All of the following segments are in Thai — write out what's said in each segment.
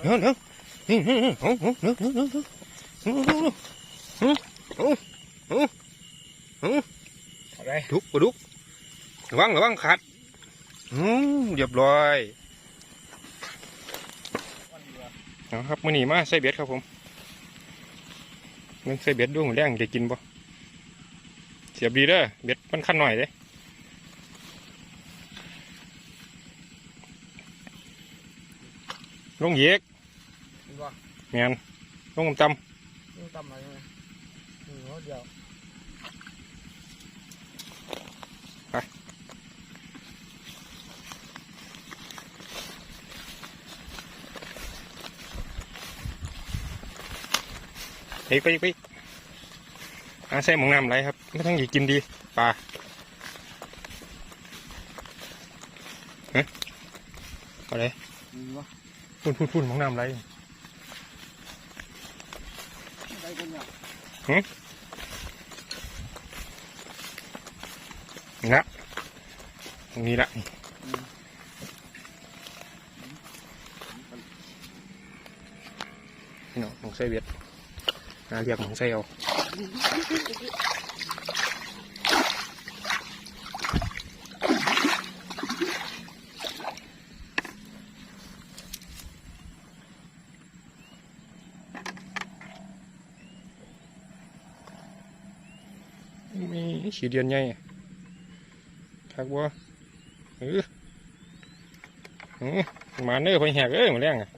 เดี๋ยวเดี๋ยวนี่นี่นี่โอ้โอ้เดี๋ยวเดี๋ยวเดี๋ยวเดี๋ยวโอ้โอ้โอ้โอ้โอ้อะไรดุกปลาดุกระวังระวังขาดอืมเรียบร้อยเอาครับมื่อนี้มาใส่เบ็ดครับผมมันใส่เบ็ดดูหัวแรงจะกินบ่เสียบดีเด้อเบ็ดมันขั้นหน่อยเลย กเห็นบ่แมนลงตำนี่ตำอะไรเนี่ยนี่หัวเดียวไปไปไปอาใส่หมองน้ำไหลครับไม่ต้องอยากกินดีปลาฮะเอาเลย นี่วะ พุ่นพุ่นพุ่นหมองน้ำไหลได้กันะตรงนี้ละนี่เนาะหมองใส่เบียดนาเรียกหมองใส่เอา มีฉีดเดียนใหญ่คักว่าเออเออมาเนื้อไปแหกเอ้ยหมาแรงอะ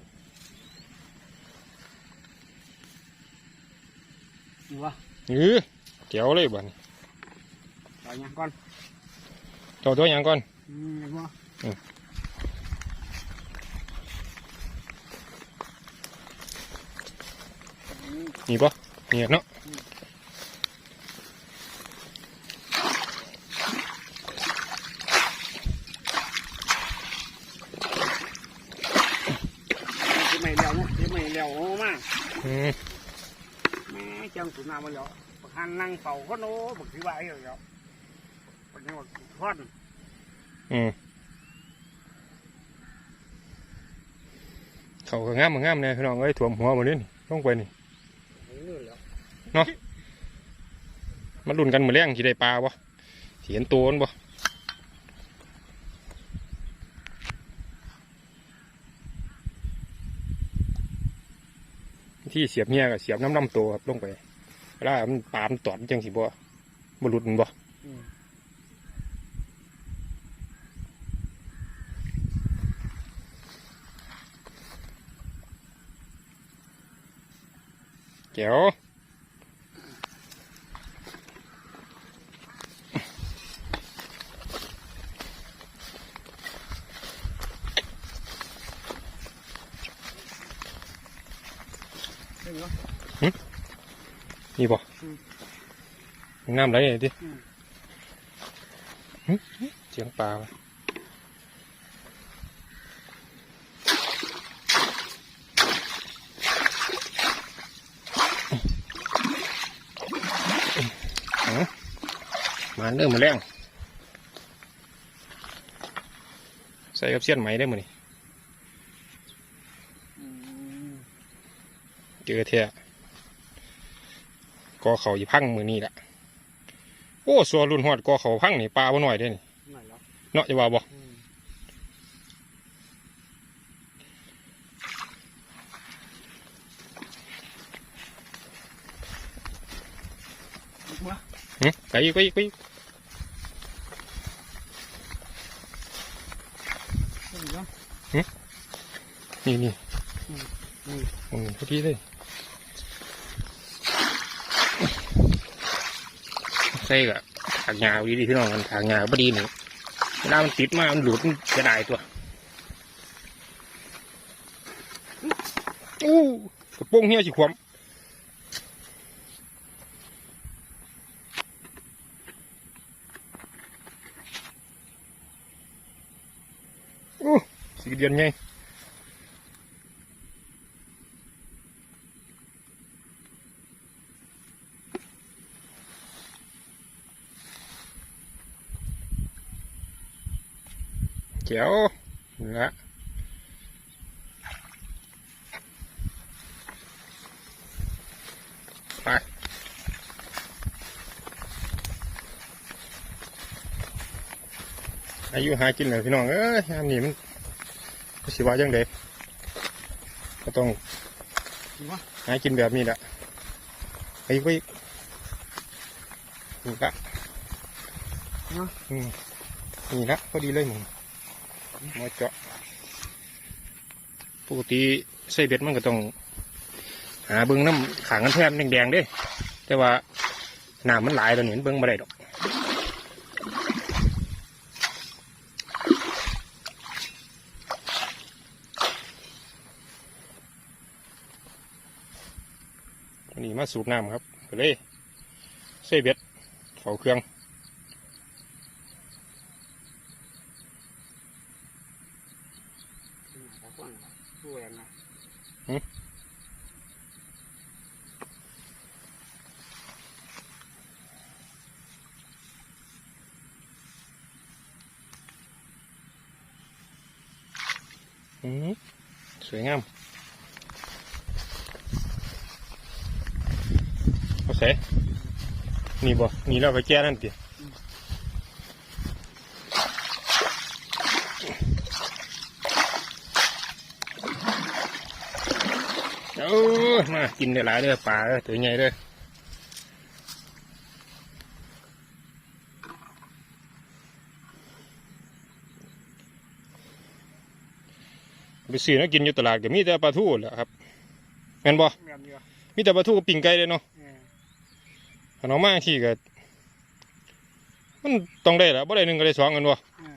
นี่วะเออเจ๋วเลยบ้านใส่ยังก่อนตัวตัวอย่างก่อนอืมเห็นบ่นี่ปะนี่เนาะ เดี๋ยวไม่เลี้ยวเนี่ยเดี๋ยวไม่เลี้ยวโอ้มา อืม แม่จังสุนามาเลี้ยวบักหันนั่งเฝ้าก็โน้บักที่ว่าไอ้เลี้วบักนี่บักทอดอืมเขาก็งามมางามเนี่ยพี่น้องเอ้ยถ่วมหัวหมดเนี่ลงไปนี่เนี่แหล้วมาลุ้นกันเหมือนแรงสิได้ปลาบ่สิเห็นตัวมันบ่ที่เสียบเมียกับเสียบน้ำน้ำตัวครับลงไป เวลามันปลามันตอดจังสิบ่บ่หลุดมันบ่อืมแก้วเห็ นบ่นี่บ่อืมน้ำไหลเลยดิอืมหึเสียงปลาวะเอามาเริ่มมาแรงใส่กับเสี้ยนไหมได้มั้ยนี่อืมเจอเท่ กอเขาอยู่พังมือนี่แหละโอ้สัวรุ่นหอดกอเขาพังนี่ปลาบ่หน่อยได้นี่ไม่แล้วเนาะจะว่าบ่อืมอีกวะหึไปอีกไปอีกไปอีกเห็นบ่นี่นี่อืมอืมพอดีเลย ใส่กะถากหญ้าดีดีพี่น้องกันถากหญ้าพอดีนี่เวลามันติดมามันหลุดมันจะได้ตัวอู้กระโปรงเหี้ยสิขวมอู้สีเดือนไง เจียวนะไปอายุหากินเลยพี่น้องเอ้ยยามนี้มันสิว่าจังเด็กก็ต้องหากินแบบนี้แหละไปไปนี่ละนี่ละพอดีเลยมึง มาเจาะปกติใส่เบ็ดมันก็ต้องหาเบิ้งน้ำขางกันแทบแดงๆด้แต่ว่าน้ำมันหลายตอนนี้เบิ้งไม่ได้ดอกวันนี้มาสูบน้ำครับก็เลยใส่เบ็ดเฝ้าเครื่อง ช่วยนะ อืม สวยงามโอเคนี่บ่นี่เราไปแก้นั่นติ เอ้ามากินได้หลายเด้อปลาเด้อตัวใหญ่เด้อไปซื้อนะกินอยู่ตลาดก็มีแต่ปลาทูแหละครับแม่นบ่แม่นอยู่มีแต่ปลาทูกับปิ่งไก่เลยเนาะเออถ้าน้องมาที่ก็มันต้องได้แหละบ่ได้หนึ่งก็ได้สองกันวะเออ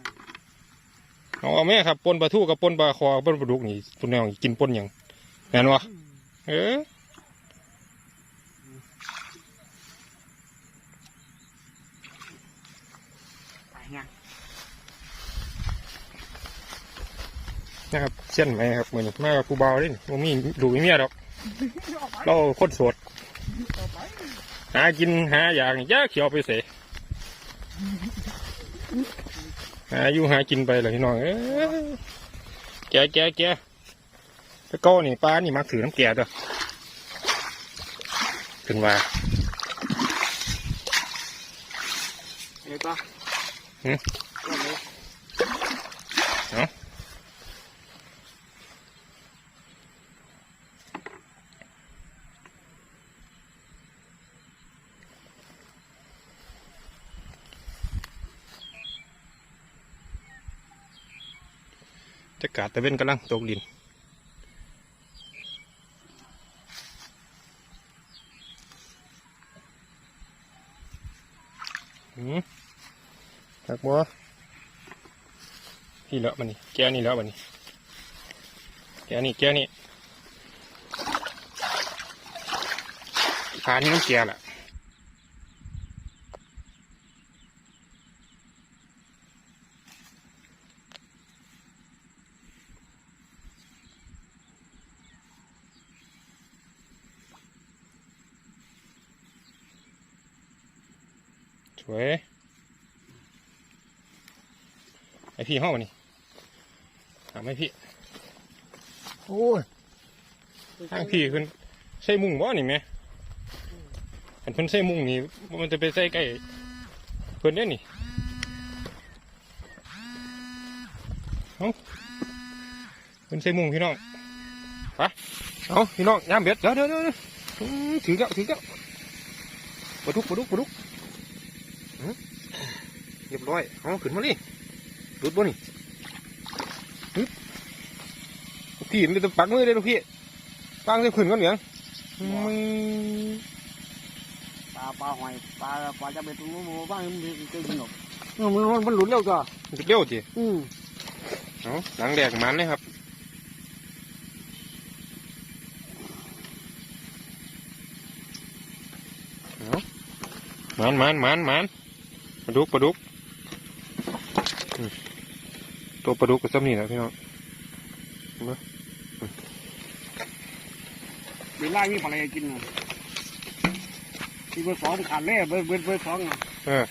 เอาเอาแม่ครับปนปลาทูกับปนปลาคอกับปนปลาดุกนี่คุณแนวกินปนหยังแม่นวะ เออไปยังนะครับเส้นไหมครับเหมือนมากับผู้เบาเด้นี่บ่มีดูกมีเมียดอก เราคนโสดหากินหาอย่างนี่ยากเขียวไปเสยหาอยู่หากินไปเลยพี่น้องเอ้ยแกะแกะแกะไปก้อนี่ปลานี่มักถือน้ำแก่ตัวถึงว่าเอ้ยต่อหืมก็เลยจะกาดตะเว้นกำลังตกดินหืม หัวพี่เลาะมันนี่แก้วนี่เลาะมันนี่แก้วนี่แก้วนี่ขานี่มันแก่ละสวย ไอพี่ห้องมันนี่ถามไอพี่ โอ้ยทางพี่ขึ้นใส่มุ้งบ่นี่แม่อันเพิ่นใส่มุ้งนี่มันจะไปใส่ใกล้เพิ่นเด้นี่เอ้าเพิ่นใส่มุ้งพี่น้องไปเอาพี่น้องยามเบ็ดเดี๋ยวเดี๋ยวเดี๋ยวเดี๋ยวอื้อถือแล้วถือแล้วปลาดุกปลาดุกปลาดุกอื้อเรียบร้อยเอาขึ้นมาดิ ดุดบ่นี่ฮึบพี่มันจะปักมือเลยลูกพี่ฟังจะขึ้นกันเหลืองปลาปลาหอยปลาปลาจะเป็นตัวมูบ้างมันจะกินหรอกมันมันมันหลุดเร็วจ้ะมันจะเร็วจีอืมเอาหลังแดกมันเลยครับเอามันมันมันมันปลาดุกปลาดุกอืม ตัวปลาดุกก็ซ้ำนี่แหละพี่น้องเวลานี้ปลาอะไรกินอะที่เบอร์สองขาดเลยเบอร์เบอร์เบอร์สองอะเออ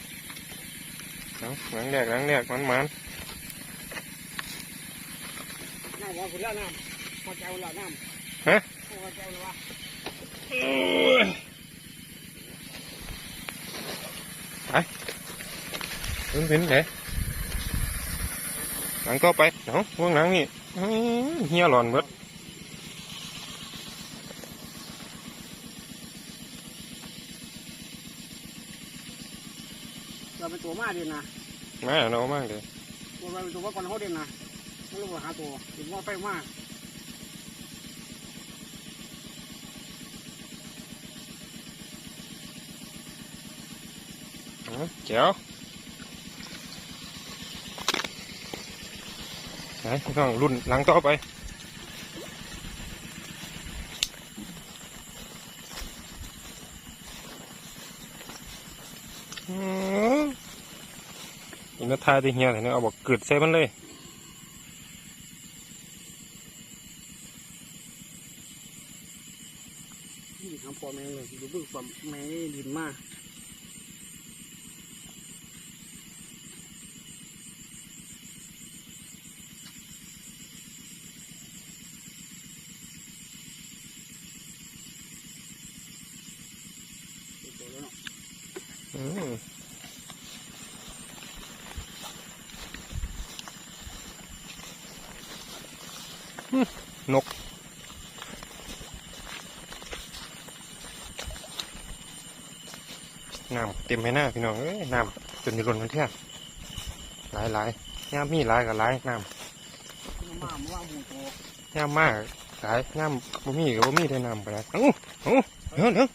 เอาหลังแดกหลังแดกมันมันน้ำว่าคุณแล้วน้ำพอเจ้าแล้วน้ำฮะพอเจ้าแล้ววะเป็นเป็นไหน หลังต่อไปเนาะว่างหลังนี่อื้อเฮียหลอนเบิดเราเป็นตัวมาเด่นนะมาเรามากเลยตัวเราเป็นตัวว่าก่อนเขาเด่นนะไม่รู้ว่าหาตัวถึงว่าไปมากอื้อเจ๋ว ไหนพี่น้องรุ่นหลังต่อไปอื้ออินทายที่เฮียเนี่ยเอาบอกเกิดใส่มันเลยที่ทำปอแมงเลยดูบึ้งความแมงดินมากตัวแล้วเนาะ อืมอืมนก น้ำ เต็มให้หน้าพี่น้องเอ้ยน้ำจนมีล้นมันเท่าหลายหลายๆย่ามมีหลายกับหลายน้มามาว่าหมูโตำย่ามมากหลายย่ามบ่มีกับบ่มีได้น้ำไปแล้วเอ้าเอ้าเดี๋ยวเดี๋ยว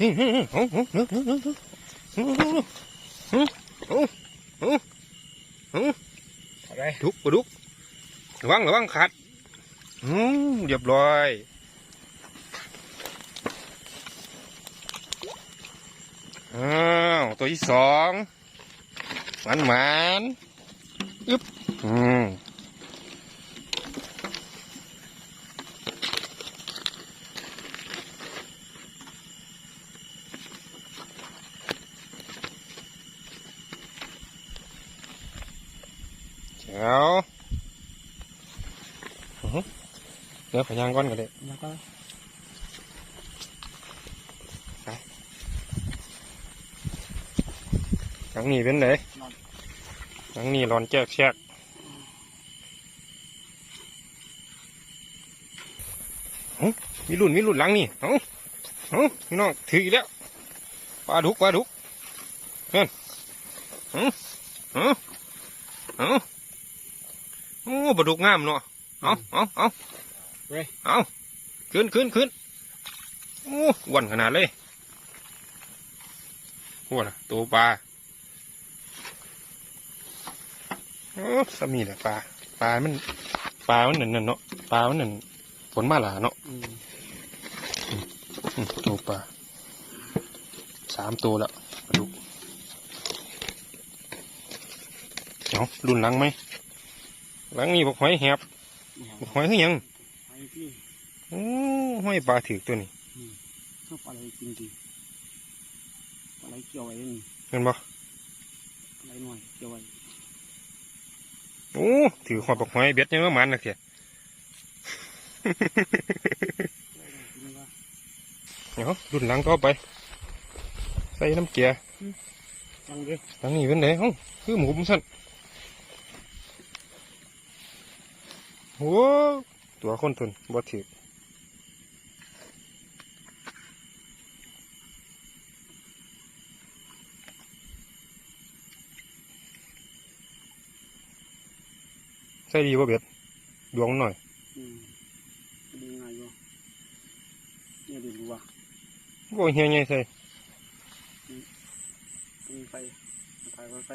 นี่นี่นี่เอ้าเอ้าเดี๋ยวเดี๋ยวเดี๋ยวเดี๋ยวเดี๋ยวเดี๋ยวเดี๋ยวเอ้าเอ้าเอ้าอะไรดุกปลาดุกระวังระวังขาดอืมเรียบร้อย อ้าวตัวที่สองหวานหวานๆอึ๊บอืมเจ้าอื้อหือเดี๋ยวขยางก้อนกันเลยแล้วก็หลั นี้เป็นไหนหลังนี้ร้อนแจ๊กแชกเอ้ามีรุ่นมีรุ่นหลังนี่เอ้าเอ้าพี่น้องถืออีกแล้วปลาดุกปลาดุกเฮ้ยเอ้าเอ้าเอ้าโอ้ปลาดุกงามเนาะเอาเอาเอาเอาขึ้นขึ้นขึ้นโอ้อ้วันขนาดเลยหัวน่ะตัวปลา โอ้สามีแหละปลาปลามันปลามันนั่นนั่นเนาะปลามันนั่นฝนมาหลาเนาะอืมอืมตัวปลาสามตัวแล้วปลาดุกเอารุ่นหลังไหมหลังนี้บอกหอยแหบบอกหอยคือหยังไอ้ที่โอ้หอยปลาถือตัวนี้ชอบอะไรจริงจริงอะไรเกี่ยวไว้นี่เห็นบ่อะไรหน่อยเกี่ยวไว้ โอ้ถือหอยบอกหอยเบ็ดยังว่ามันนะเสียจริงว่าเดี๋ยวรุ่นหลังต่อไป ใส่น้ำเกลือจังเลยหลังนี้เป็นไงเอ้าคือหมูบุ้มสั้นโอ้ตัวคนทนบ่ถือ ส่ดีบ่เบ็ดดวงมันหน่อยอืมดีง่ายอยู่เนี่ยดีดูว่าบ่เฮียใหญ่ใส่มีไฟไฟไฟไฟ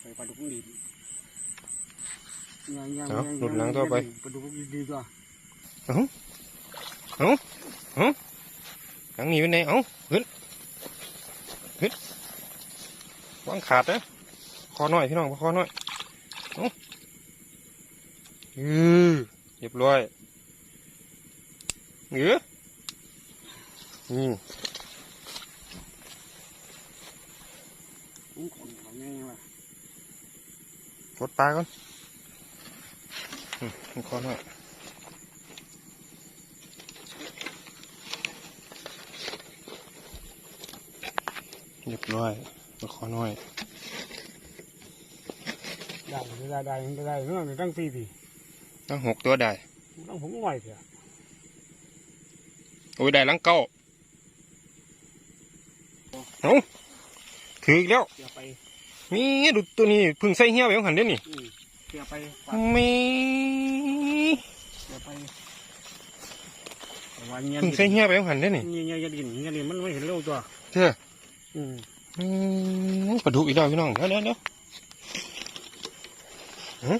ไฟปลาดุกดียังยังปลาดุกดีกว่าหลังนี้เป็นไงเอ้าขึ้นขึ้น วางขาดนะคอหน่อยพี่น้องคอหน่อยเอ้าอือเรียบร้อยเหนือนี่อุ้งขนของแม่ยังไงกดปลาก่อนอืมคอหน่อยเรียบร้อย คอหน่อยได้ได้ได้ได้ได้เรื่องตั้งสี่ปีตั้งหกตัวได้ตั้งผมไหวเถอะโอ้ยได้หลังเก้าเอาถืออีกแล้วเสียไปนี่ดูตัวนี้เพึ่งใส่เหี้ยไปของหันเด้นี่อืมเสียไปฝากไม่เสียไปแต่ว่าเงี้ยเพึ่งใส่เหี้ยไปของหันเด้นี่เงี้ยเงี้ยดินเงี้ยดินมันไม่เห็นเร็วตัวเจ้าอืมอืม ปลาดุกอีกแล้วพี่น้องเดี๋ยวเดี๋ยวเดี๋ยวหืม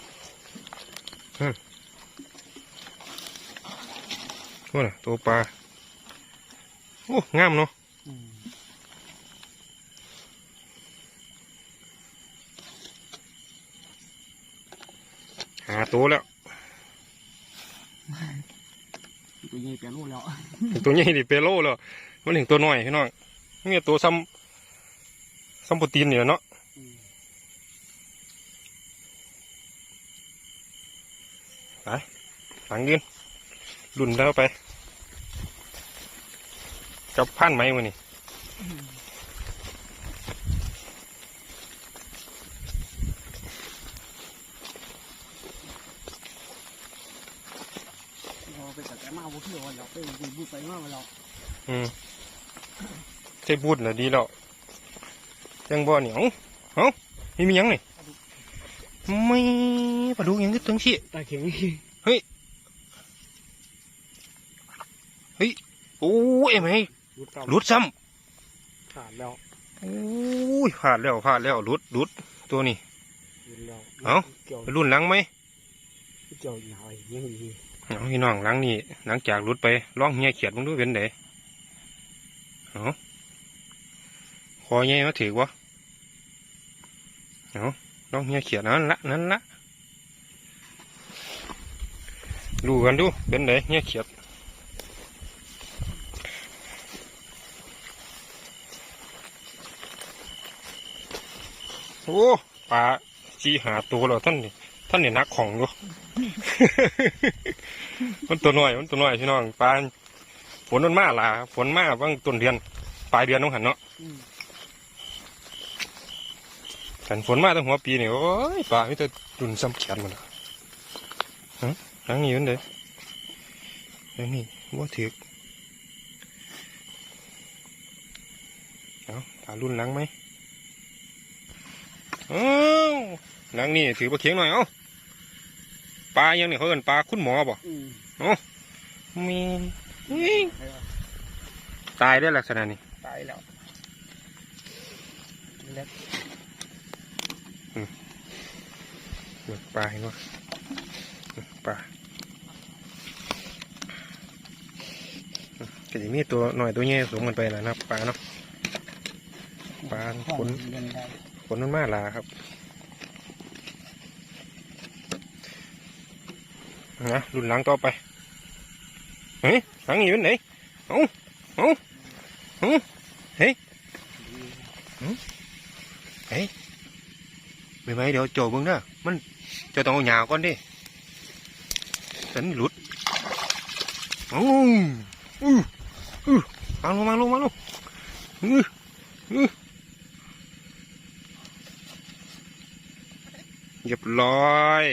หืมตัวน่ะตัวปลา โอ้งามเนาะอืมหาตัวแล้ว ตัวใหญ่เปลี่ยนรูปแล้ว ตัวใหญ่ดิเปโลแล้ว มันถึงตัวน้อยพี่น้องนี่ตัวซ้ำ ซ้ำโปรตีนนี่แหละเนาะอืมหลังยืนรุ่นแล้วไปกับพันไหมวะนี่เราไปตัดแกมาบุกเที่ยวเราไปบุกบุกไปมาเราอืมใช่บูดนะดีแล้ว ยังบ่นี่เอ้าเอ้ามีมีหยังนี่ไม่ปลาดุกหยังก็ตึงชี้ตาเข็งโอ้ยเอ็มไอ้รุดต่หลุดซ้ำขาดแล้วำโอ้ยพลาดแล้วพลาดแล้วหลุดหลุดตัวนี้รุดแล้วเอ้าเกี่ยวไปรุ่นหลังไหมเกี่ยวหน่อยยังดีเอาพี่น้องหลังนี่หลังจากหลุดไปร้องเฮียเขียดมึงดูเป็นไดเอาคอใหญ่มาถือวะ เอาร้องเฮียเขียดนั่นละนั่นละดูกันดูเป็นไดเฮียเขียดโอ้ปลาจีหาตัวแล้วท่านนี่ท่านนี่นักของอยู่มันตัวน้อยมันตัวน้อยพี่น้องปลาฝนมันมาล่ะฝนมาบ้างต้นเดือนปลายเดือนน้องหันเนาะ อืมขันฝนมาตั้งหัวปีนี่โอ้ยปลาไม่แต่ดุนซ้ำแขนมันอะฮะหลังนี้มันเด้หลังนี้ว่าถือกเอาปลารุ่นหลังไหมเอ้าหลังนี้ถือปลาเข็งหน่อยเอ้าปลายังนี่เขาเอินปลาคุณหมอบ่อืมมีอุ๊ยตายได้ลักษณะนี้ตายแล้วเล็กเหมือนปลาเห็นปะปลาก็จะมีตัวหน่อยตัวใหญ่สูงกันไปแล้วนะปลาเนาะปลาขนเล่นได้ขนมันมาลาครับนะรุ่นหลังต่อไปเฮ้ยหลังนี้เป็นไหนเอ้าเอ้าเอ้าเฮ้ยเฮ้ย ไม่ไหมเดี๋ยวโจเบึงเด้อมันจะต้องเอาหยาก่อนดิฉันหลุดเอ้อู้อู้มาลงมาลงมาลงอื้ออื้อเรียบร้อย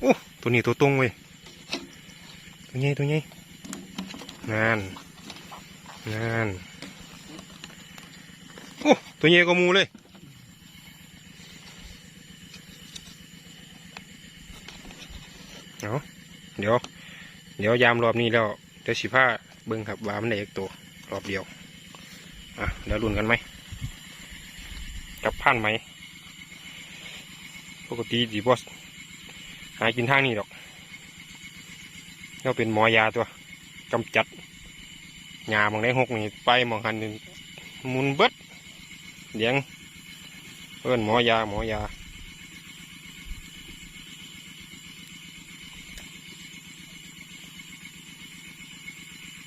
โอ้ตัวนี้ตัวตรงเว้ยตัวใหญ่ตัวใหญ่งานงานโอ้ตัวใหญ่กว่ามูเลย เอาเดี๋ยว เดี๋ยวยามรอบนี้แล้วเดี๋ยวสิผ้าเบิ้งครับว่ามันได้อีกตัวรอบเดียวอะเดี๋ยวลุ้นกันไหมกับผ่านไหมปกติดีบอสหากินทางนี้ดอกเราเป็นหมอยาตัวกำจัดหยาบางได้หกนี่ไปมองหันนี่หมุนเบิดเลี้ยงเอิ้นหมอยาหมอยา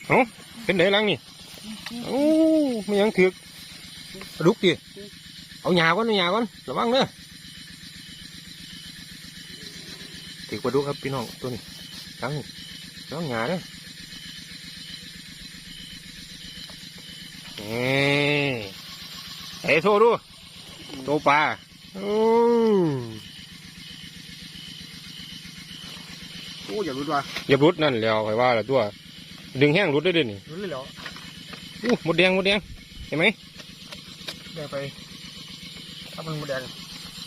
เอ้าเป็นไหนลังนี่โอ้ไม่ยังถือลุกดิเอาหยาก่อนเอาหยาก่อนระวังเนอะถือกราดุกครับพี่น้องตัวนี้ลังนี่ลังหยาเนอะเฮ้ยโทดูตัวปลาโอ้โอ้อย่ารุดว่ะอย่ารุดนั่นแล้วใครว่าละตัว ดึงแห้งรุดได้ด้วยนี่รู้เลยเหรออู้หมดแดงหมดแดงเห็นไหมเดี๋ยวไปถ้ามันหมดแดง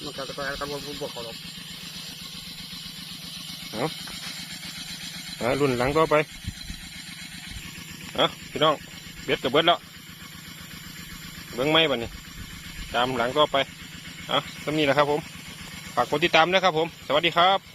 มันก็จะไปตะวันบวกเขาหรอกอ่ารุ่นหลังก็ไปอะพี่น้องเบ็ดกับเบ็ดแล้วเบิ้งไม่บัดนี้ตามหลังก็ไปอะก็นี่แหละครับผมฝากกดติดตามนะครับผม สวัสดีครับ